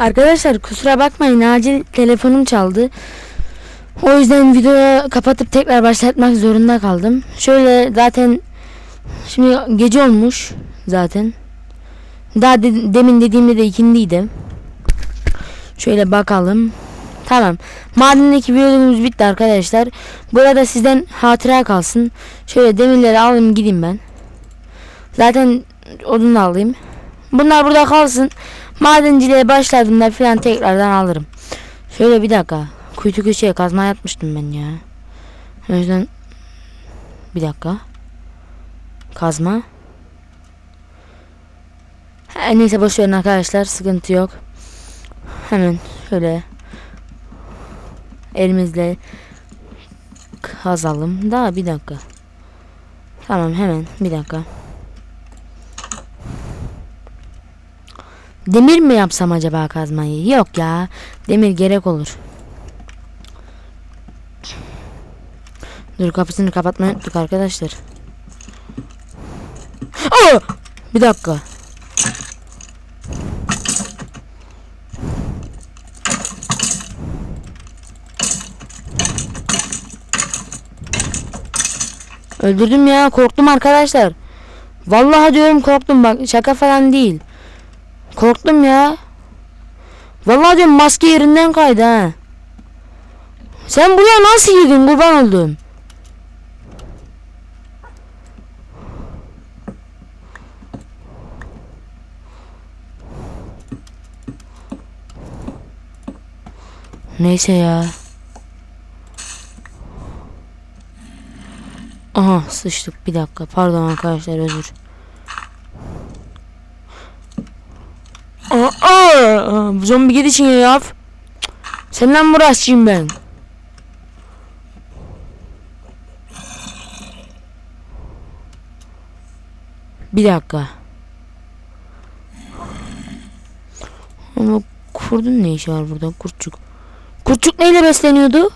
Arkadaşlar kusura bakmayın acil telefonum çaldı. O yüzden videoyu kapatıp tekrar başlatmak zorunda kaldım. Şöyle zaten şimdi gece olmuş zaten. Daha de- demin dediğimde de ikindiydi. Şöyle bakalım. Tamam. Madendeki videomuz bitti arkadaşlar. Burada sizden hatıra kalsın. Şöyle demirleri alayım gideyim ben. Zaten odun alayım. Bunlar burada kalsın. Madenciliğe başladığımda falan tekrardan alırım. Şöyle bir dakika. Kuytu köşeye kazma yapmıştım ben ya. O yüzden bir dakika. Kazma. Her neyse boş verin arkadaşlar. Sıkıntı yok. Hemen şöyle elimizle kazalım. Daha bir dakika. Tamam hemen bir dakika. Demir mi yapsam acaba kazmayı? Yok ya. Demir gerek olur. Dur kapısını kapatmayı unuttuk arkadaşlar. Aa! Bir dakika. Öldürdüm ya korktum arkadaşlar. Vallahi diyorum korktum bak şaka falan değil. Korktum ya. Vallahi diyorum maske yerinden kaydı ha. Sen buraya nasıl girdin kurban oldum. Neyse ya. Aha sıçtık bir dakika pardon arkadaşlar özür. Aa, zombi gidişin ya. Cık, Senden mi uğraşayım ben? Bir dakika. Ama kurdun ne işi var burada kurtçuk? Kurtçuk neyle besleniyordu?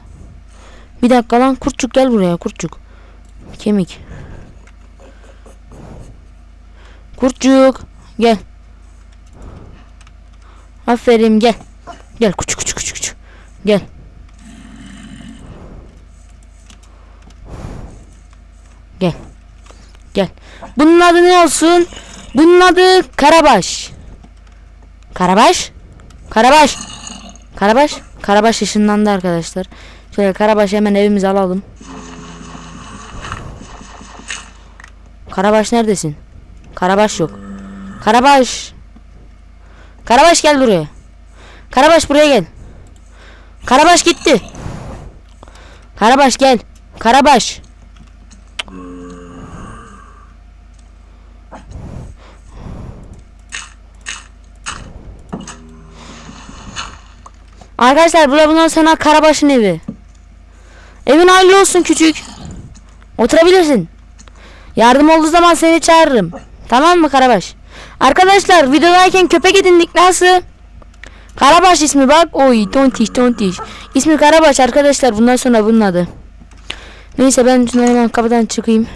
Bir dakika lan kurtçuk gel buraya kurtçuk. Kemik. Kurtçuk gel. Aferin gel. Gel küçük küçük küçük küçük. Gel. Gel. Gel. Bunun adı ne olsun? Bunun adı Karabaş. Karabaş? Karabaş. Karabaş. Karabaş ışınlandı arkadaşlar. Şöyle Karabaş'ı hemen evimize alalım. Karabaş neredesin? Karabaş yok. Karabaş. Karabaş gel buraya. Karabaş buraya gel. Karabaş gitti. Karabaş gel. Karabaş. Arkadaşlar bura bundan sonra Karabaş'ın evi. Evin hayırlı olsun küçük. Oturabilirsin. Yardım olduğu zaman seni çağırırım. Tamam mı Karabaş? Arkadaşlar videodayken köpek edindik nasıl? Karabaş ismi bak. Oy tontiş tontiş. İsmi Karabaş arkadaşlar bundan sonra bunun adı. Neyse ben şunları hemen kapıdan çıkayım.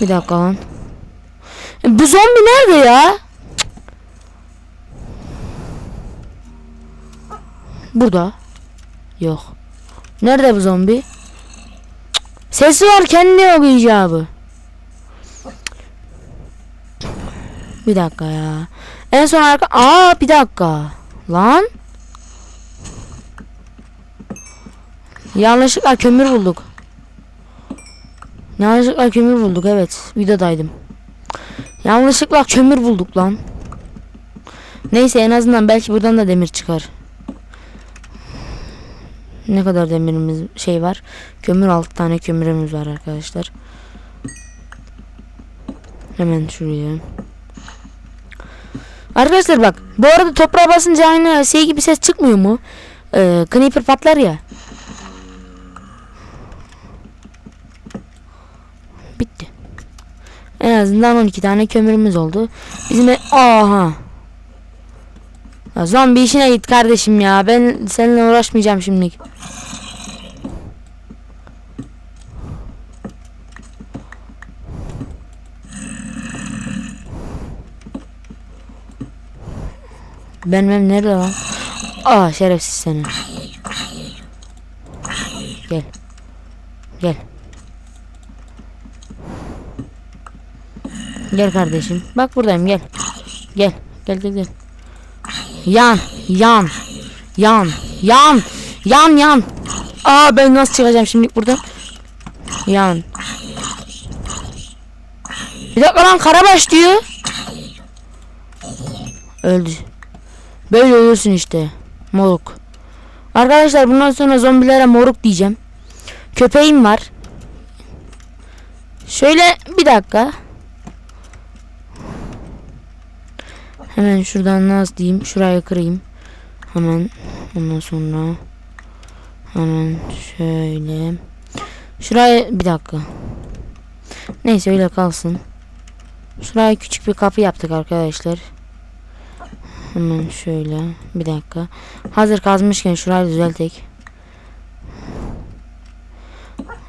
Bir dakika lan. E, Bu zombi nerede ya? Burada. Yok. Nerede bu zombi? Sesi var kendi yok icabı. Bir dakika ya. En son arka... Aa bir dakika. Lan. Yanlışlıkla kömür bulduk. Yanlışlıkla kömür bulduk evet. Videodaydım. Yanlışlıkla kömür bulduk lan. Neyse en azından belki buradan da demir çıkar. Ne kadar demirimiz şey var. Kömür 6 tane kömürümüz var arkadaşlar. Hemen şuraya. Arkadaşlar bak bu arada toprağa basınca aynı şey gibi ses çıkmıyor mu? Ee, Creeper patlar ya. Bitti. En azından 12 tane kömürümüz oldu. Bizim e- aha. Ya zombi işine git kardeşim ya. Ben seninle uğraşmayacağım şimdilik. Benim ev nerede lan? Aa şerefsiz seni. Gel. Gel. Gel kardeşim. Bak buradayım gel. Gel. Gel gel gel. Yan. Yan. Yan. Yan. Yan yan. Aa ben nasıl çıkacağım şimdi buradan? Yan. Bir dakika lan karabaş diyor. Öldü. Böyle ölürsün işte. Moruk. Arkadaşlar bundan sonra zombilere moruk diyeceğim. Köpeğim var. Şöyle bir dakika. Hemen şuradan nasıl diyeyim. Şuraya kırayım. Hemen ondan sonra hemen şöyle şuraya bir dakika. Neyse öyle kalsın. Şuraya küçük bir kapı yaptık arkadaşlar. Hemen şöyle bir dakika. Hazır kazmışken şurayı düzeltek.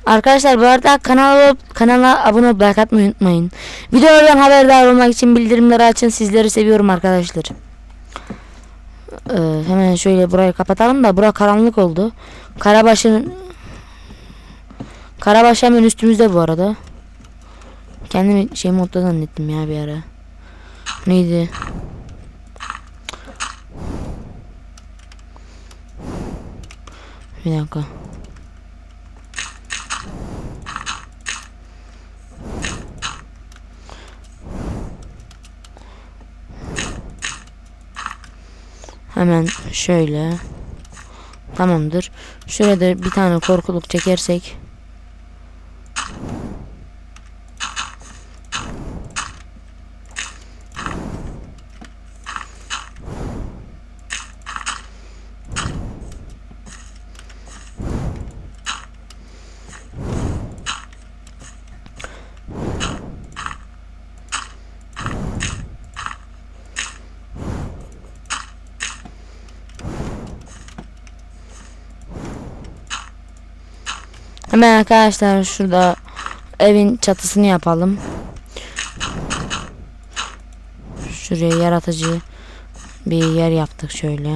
Arkadaşlar bu arada kanala kanala abone olup like atmayı unutmayın. Videolardan haberdar olmak için bildirimleri açın. Sizleri seviyorum arkadaşlar. Ee, hemen şöyle burayı kapatalım da bura karanlık oldu. Karabaş'ın Karabaş hemen üstümüzde bu arada. Kendimi şey modda zannettim ya bir ara. Neydi? Bir dakika. Hemen şöyle. Tamamdır. Şurada bir tane korkuluk çekersek. Hemen arkadaşlar şurada evin çatısını yapalım. Şuraya yaratıcı bir yer yaptık şöyle.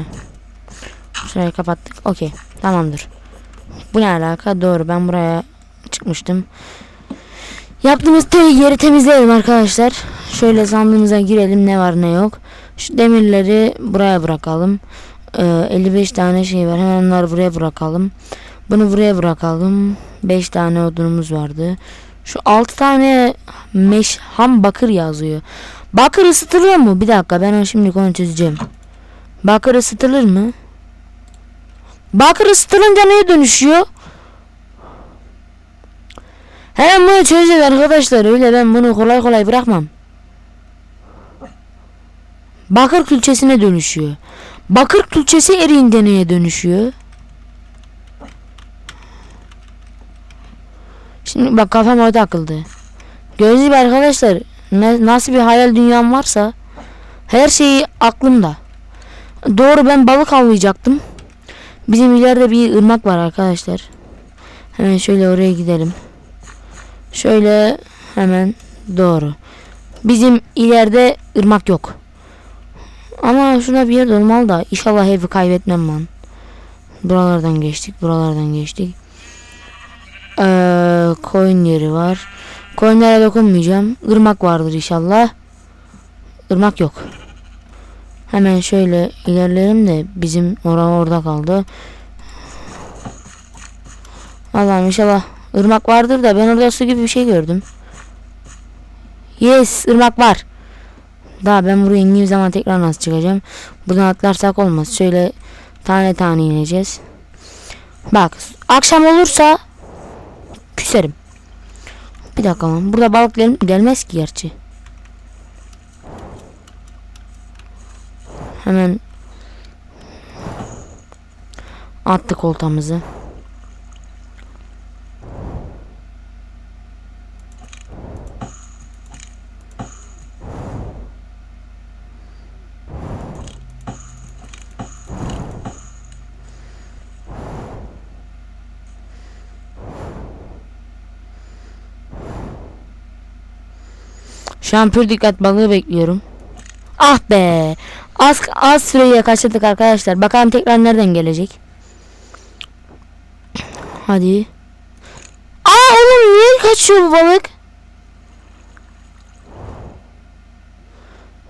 Şurayı kapattık. Okey. Tamamdır. Bu ne alaka? Doğru. Ben buraya çıkmıştım. Yaptığımız yeri temizleyelim arkadaşlar. Şöyle sandığımıza girelim. Ne var ne yok. Şu demirleri buraya bırakalım. Ee, 55 tane şey var. Hemen onları buraya bırakalım. Bunu buraya bırakalım. 5 tane odunumuz vardı. Şu 6 tane meş ham bakır yazıyor. Bakır ısıtılıyor mu? Bir dakika ben onu şimdi onu çözeceğim. Bakır ısıtılır mı? Bakır ısıtılınca neye dönüşüyor? Hemen bunu çözeceğiz arkadaşlar. Öyle ben bunu kolay kolay bırakmam. Bakır külçesine dönüşüyor. Bakır külçesi eriyince neye dönüşüyor? Şimdi bak kafam orada takıldı. Gördüğünüz gibi arkadaşlar ne, nasıl bir hayal dünyam varsa her şeyi aklımda. Doğru ben balık avlayacaktım. Bizim ileride bir ırmak var arkadaşlar. Hemen şöyle oraya gidelim. Şöyle hemen doğru. Bizim ileride ırmak yok. Ama şurada bir yer olmalı da inşallah evi kaybetmem ben. Buralardan geçtik, buralardan geçtik. Ee, yeri var. Coinlere dokunmayacağım. Irmak vardır inşallah. Irmak yok. Hemen şöyle ilerleyelim de bizim orada orada kaldı. Allah'ım inşallah ırmak vardır da ben orada su gibi bir şey gördüm. Yes ırmak var. Daha ben buraya indiğim zaman tekrar nasıl çıkacağım? Buradan atlarsak olmaz. Şöyle tane tane ineceğiz. Bak akşam olursa küserim. Bir dakika lan. Burada balık gel gelmez ki gerçi. Hemen attık oltamızı. Şu an pür dikkat balığı bekliyorum. Ah be. Az az süreyi kaçırdık arkadaşlar. Bakalım tekrar nereden gelecek. Hadi. Aa oğlum niye kaçıyor bu balık?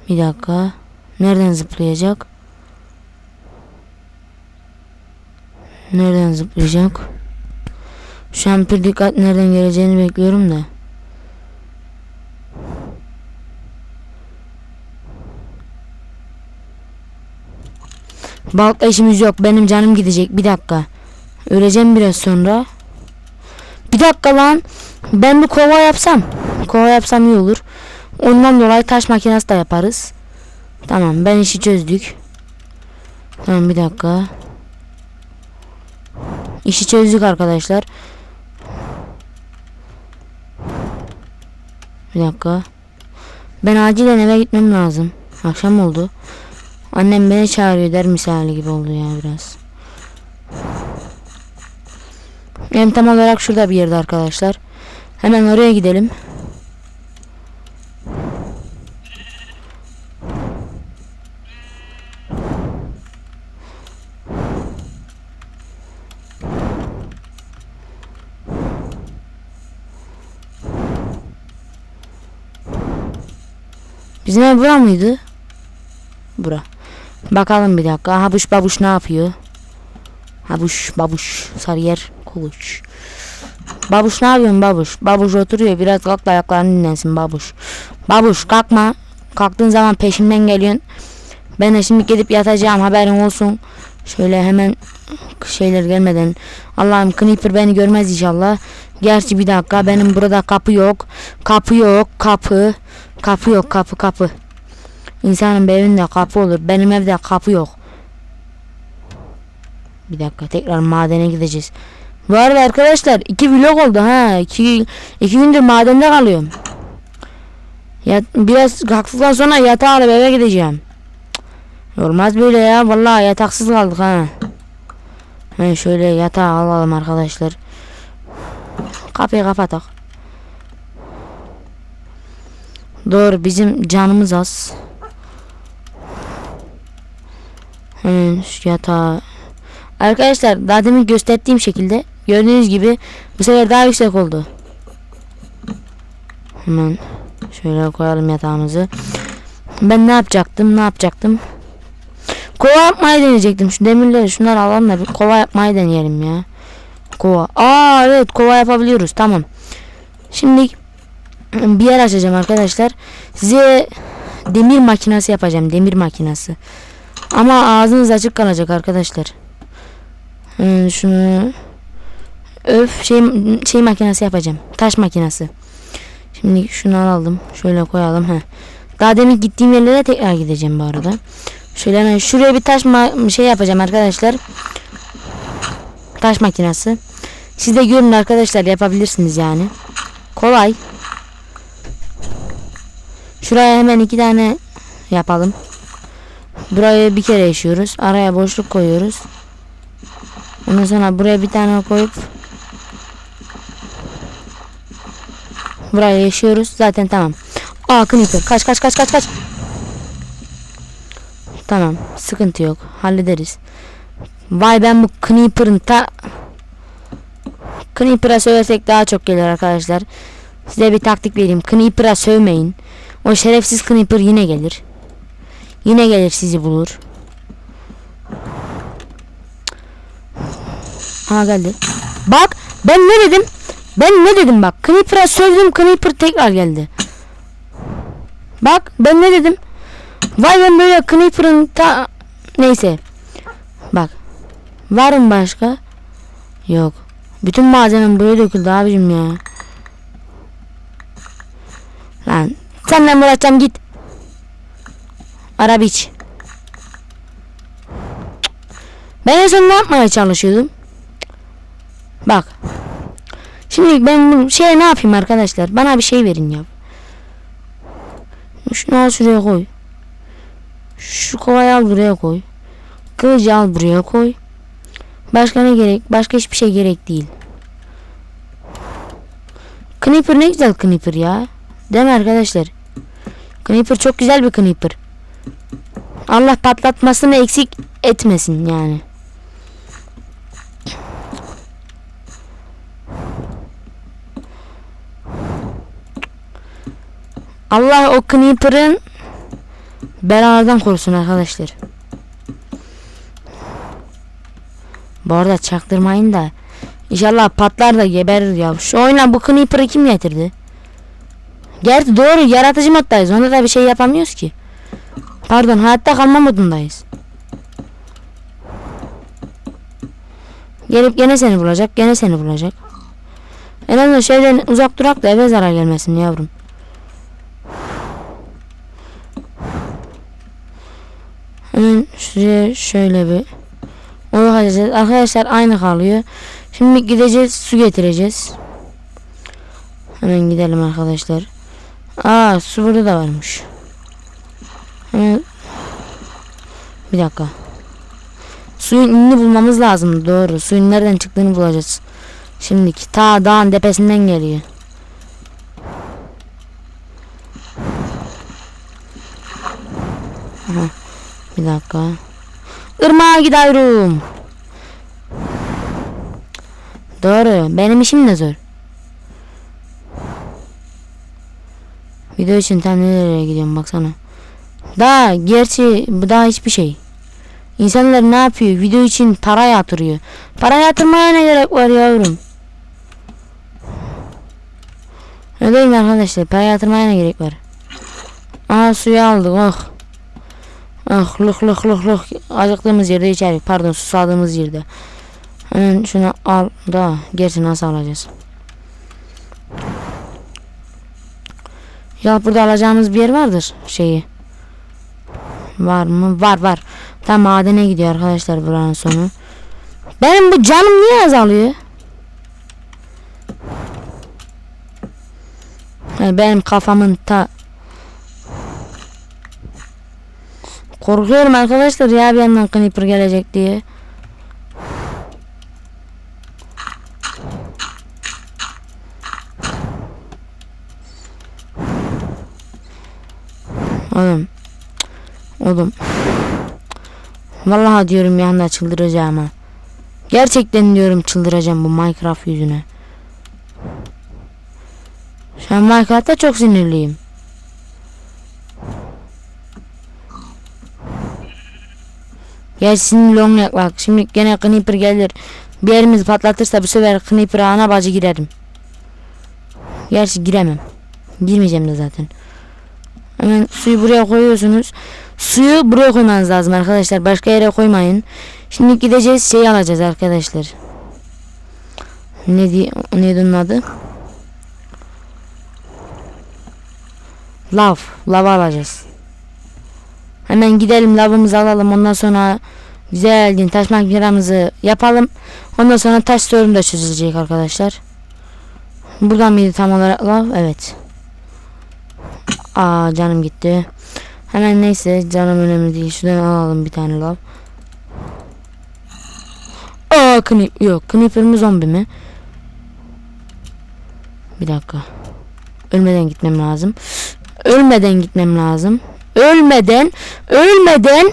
Bir dakika. Nereden zıplayacak? Nereden zıplayacak? Şu an bir dikkat nereden geleceğini bekliyorum da. Balıkla işimiz yok. Benim canım gidecek. Bir dakika. Öleceğim biraz sonra. Bir dakika lan. Ben bir kova yapsam. Kova yapsam iyi olur. Ondan dolayı taş makinesi de yaparız. Tamam ben işi çözdük. Tamam bir dakika. İşi çözdük arkadaşlar. Bir dakika. Ben acilen eve gitmem lazım. Akşam oldu. Annem beni çağırıyor der misali gibi oldu ya biraz. Hem tam olarak şurada bir yerde arkadaşlar. Hemen oraya gidelim. Bizim ev bura mıydı? Bura. Bakalım bir dakika. Habuş babuş ne yapıyor? Habuş babuş sarıyer kuluç. Babuş ne yapıyorsun babuş? Babuş oturuyor biraz kalk da ayaklarını dinlensin babuş. Babuş kalkma. Kalktığın zaman peşimden geliyorsun. Ben de şimdi gidip yatacağım haberin olsun. Şöyle hemen şeyler gelmeden. Allah'ım Kniper beni görmez inşallah. Gerçi bir dakika benim burada kapı yok. Kapı yok kapı. Kapı yok kapı kapı. İnsanın evinde kapı olur. Benim evde kapı yok. Bir dakika tekrar madene gideceğiz. Bu arada arkadaşlar iki vlog oldu ha. İki, iki gündür madende kalıyorum. Ya, biraz kalktıktan sonra yatağa alıp eve gideceğim. Olmaz böyle ya. Vallahi yataksız kaldık ha. He şöyle yatağı alalım arkadaşlar. Kapıyı kapatak. Doğru bizim canımız az. Hemen şu yatağı. Arkadaşlar daha demin gösterdiğim şekilde gördüğünüz gibi bu sefer daha yüksek oldu. Hemen şöyle koyalım yatağımızı. Ben ne yapacaktım? Ne yapacaktım? Kova yapmayı deneyecektim. Şu demirleri şunları alalım da bir kova yapmayı deneyelim ya. Kova. Aa evet kova yapabiliyoruz. Tamam. Şimdi bir yer açacağım arkadaşlar. Size demir makinesi yapacağım. Demir makinesi. Ama ağzınız açık kalacak arkadaşlar. Hmm, şunu öf şey şey makinesi yapacağım. Taş makinesi. Şimdi şunu alalım. Şöyle koyalım. He. Daha demin gittiğim yerlere tekrar gideceğim bu arada. Şöyle hemen şuraya bir taş şey yapacağım arkadaşlar. Taş makinesi. Siz de görün arkadaşlar yapabilirsiniz yani. Kolay. Şuraya hemen iki tane yapalım. Buraya bir kere yaşıyoruz. Araya boşluk koyuyoruz. Ondan sonra buraya bir tane koyup Buraya yaşıyoruz. Zaten tamam. Aa Kniper. Kaç kaç kaç kaç kaç. Tamam. Sıkıntı yok. Hallederiz. Vay ben bu Kniper'ın ta Kniper'a söversek daha çok gelir arkadaşlar. Size bir taktik vereyim. Kniper'a sövmeyin. O şerefsiz Kniper yine gelir. Yine gelir sizi bulur. Ha geldi. Bak ben ne dedim? Ben ne dedim bak. Kniper'a sövdüm. Kniper tekrar geldi. Bak ben ne dedim? Vay ben böyle Kniper'ın ta... Neyse. Bak. Var mı başka? Yok. Bütün malzemem buraya döküldü abicim ya. Lan senden uğraşacağım git. Arabiç. Ben en son ne yapmaya çalışıyordum? Bak. Şimdi ben bu şeye ne yapayım arkadaşlar? Bana bir şey verin ya. Şunu al şuraya koy. Şu kovayı al buraya koy. Kılıcı al buraya koy. Başka ne gerek? Başka hiçbir şey gerek değil. Kniper ne güzel Kniper ya. Değil mi arkadaşlar? Kniper çok güzel bir Kniper. Allah patlatmasını eksik etmesin yani. Allah o Creeper'ın belalardan korusun arkadaşlar. Bu arada çaktırmayın da İnşallah patlar da geberir ya. Şu oyuna bu Creeper'ı kim getirdi? Gerçi doğru yaratıcı moddayız. Onda da bir şey yapamıyoruz ki. Pardon hayatta kalma modundayız. Gelip gene seni bulacak. Gene seni bulacak. En azından şeyden uzak durak da eve zarar gelmesin yavrum. Hemen şuraya şöyle bir oy açacağız. Arkadaşlar aynı kalıyor. Şimdi gideceğiz su getireceğiz. Hemen gidelim arkadaşlar. Aa su burada da varmış. Hemen bir dakika. Suyun inini bulmamız lazım. Doğru. Suyun nereden çıktığını bulacağız. Şimdiki ta dağın tepesinden geliyor. Bir dakika. Irmağa gidiyorum. Doğru. Benim işim de zor. Video için tam nereye gidiyorum baksana. Daha gerçi bu daha hiçbir şey. İnsanlar ne yapıyor? Video için para yatırıyor. Para yatırmaya ne gerek var yavrum? Öyle mi arkadaşlar? Para yatırmaya ne gerek var? Aa suyu aldık oh. Ah luk luk luk luk. Acıktığımız yerde içerik. Pardon susadığımız yerde. Hemen şunu al da gerisi nasıl alacağız? Ya burada alacağımız bir yer vardır şeyi. Var mı? Var var. Tam madene gidiyor arkadaşlar buranın sonu. Benim bu canım niye azalıyor? Benim kafamın ta Korkuyorum arkadaşlar ya bir yandan Creeper gelecek diye. Oğlum. Oğlum. Vallahi diyorum bir anda çıldıracağım ha. Gerçekten diyorum çıldıracağım bu Minecraft yüzüne. Şu an Minecraft'ta çok sinirliyim. Ya sinirli olmayak bak. Şimdi gene Creeper gelir. Bir yerimizi patlatırsa bu sefer Creeper'a ana bacı girerim. Gerçi giremem. Girmeyeceğim de zaten. Hemen suyu buraya koyuyorsunuz. Suyu buraya koymanız lazım arkadaşlar. Başka yere koymayın. Şimdi gideceğiz şey alacağız arkadaşlar. Ne diye neydi onun adı? Lav. Lava alacağız. Hemen gidelim lavımızı alalım. Ondan sonra güzel taş makinamızı yapalım. Ondan sonra taş sorun da çözülecek arkadaşlar. Buradan mıydı tam olarak lav? Evet. Aa canım gitti. Hemen neyse canım önemli değil. Şuradan alalım bir tane lav. Aa knip yok. Kniper mi zombi mi? Bir dakika. Ölmeden gitmem lazım. Ölmeden gitmem lazım. Ölmeden, ölmeden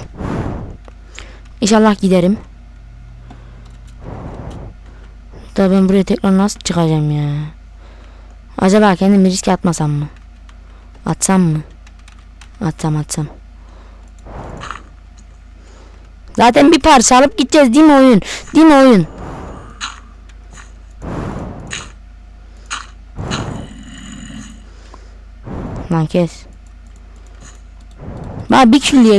İnşallah giderim. Da ben buraya tekrar nasıl çıkacağım ya? Acaba kendimi riske atmasam mı? Atsam mı? Atsam atsam. Zaten bir parça alıp gideceğiz değil mi oyun? Değil mi oyun? Lan kes. Bana bir külliye